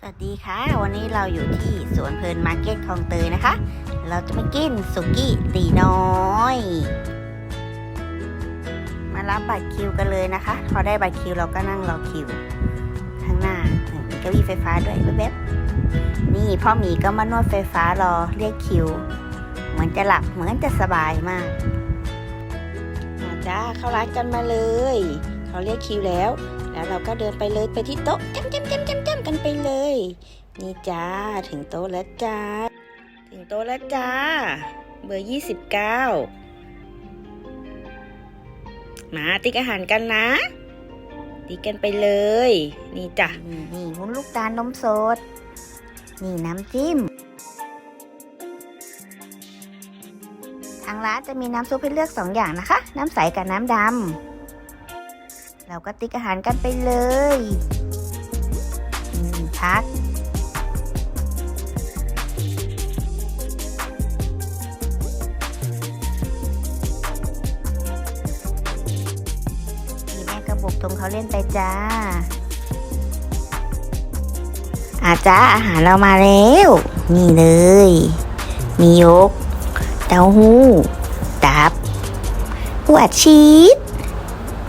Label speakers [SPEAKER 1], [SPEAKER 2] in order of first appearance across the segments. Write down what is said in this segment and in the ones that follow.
[SPEAKER 1] สวัสดีค่ะ วันนี้เราอยู่ที่สวนเพลินมาร์เก็ตคลองเตยนะคะ เราจะมากินสุกี้ตีน้อย มารับบัตรคิวกันเลยนะคะ พอได้บัตรคิวเราก็นั่งรอคิวข้างหน้ามีเก้าอี้ไฟฟ้าด้วยแบ๊บๆนี่พ่อหมีก็มานวดไฟฟ้ารอเรียกคิว เหมือนจะหลับเหมือนจะสบายมากมาจ้าเข้าร้านกันมาเลย เขาเรียกคิวแล้ว แล้วเราก็เดินไปเลยไปที่โต๊ะจ้ำจ้ำจ้ำจ้ำจ้ำกันไปเลย นี่จ้าถึงโต๊ะแล้วจ้า ถึงโต๊ะแล้วจ้า เบอร์ยี่สิบเก้ามาติ๊กอาหารกันนะ ติ๊กกันไปเลย นี่จ้ะนี่นี่วุ้นลูกตาลนมสด นี่น้ำจิ้มทางร้านจะมีน้ำซุปให้เลือกสองอย่างนะคะ น้ำใสกับน้ำดำ เราก็ติ๊กอาหารกันไปเลยอืมพักนี่แม่กระบุกตรงเขาเล่นไปจ้า อาจ้าอาหารเรามาแล้ว นี่เลย มียก เต้าหู้ ตับหัวชีส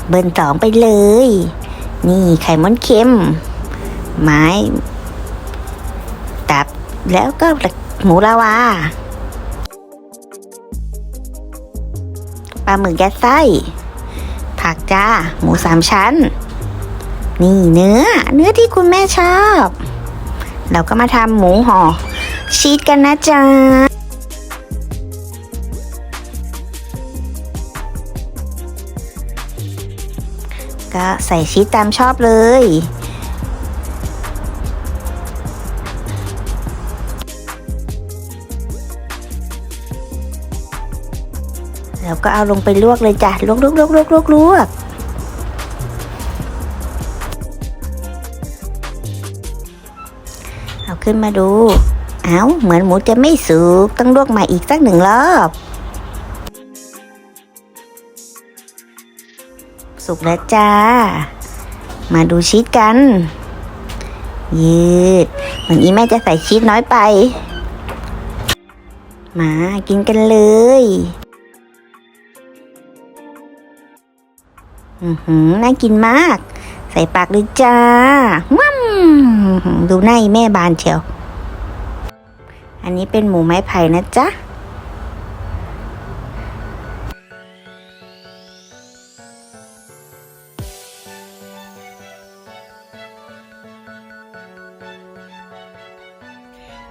[SPEAKER 1] เบิร์สองไปเลย นี่ไข่ม้อนเค็ม ไม้ ตับแล้วก็หมูลาวาปลาหมึกยัดไส้ ผักจ้า หมูสามชั้น นี่เนื้อ เนื้อที่คุณแม่ชอบ เราก็มาทำหมูห่อชีสกันนะจ๊ะ ก็ใส่ชีสตามชอบเลย แล้วก็เอาลงไปลวกเลยจ้ะ ลวกลวกลวกลวกลวกลวกเอาขึ้นมาดู เอาเหมือนหมูจะไม่สุก ต้องลวกใหม่อีกสักหนึ่งรอบ สุกแล้วจ้า มาดูชีสกัน ยืดเหมือนอีแม่จะใส่ชีสน้อยไป มากินกันเลย อือหือน่ากินมาก ใส่ปากเลยจ้าว้มดูหน้าอีแม่บานเชียว อันนี้เป็นหมูไม้ไผ่นะจ๊ะ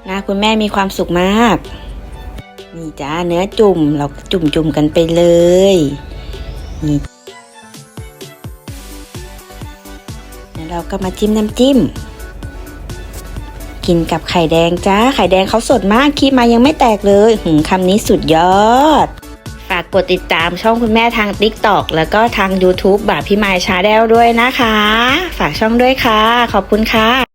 [SPEAKER 1] นะคุณแม่มีความสุขมาก นี่จ้าเนื้อจุ่มเราจุ่มจุ่มกันไปเลยนี่เราก็มาจิ้มน้ำจิ้ม กินกับไข่แดงจ้า ไข่แดงเขาสดมากคีบมายังไม่แตกเลยหืมคำนี้สุดยอด ฝากกดติดตามช่องคุณแม่ทาง t ิ k t o k แล้วก็ทาง YouTube บาพี่มายชาแนลด้วยนะคะ ฝากช่องด้วยค่ะ ขอบคุณค่ะ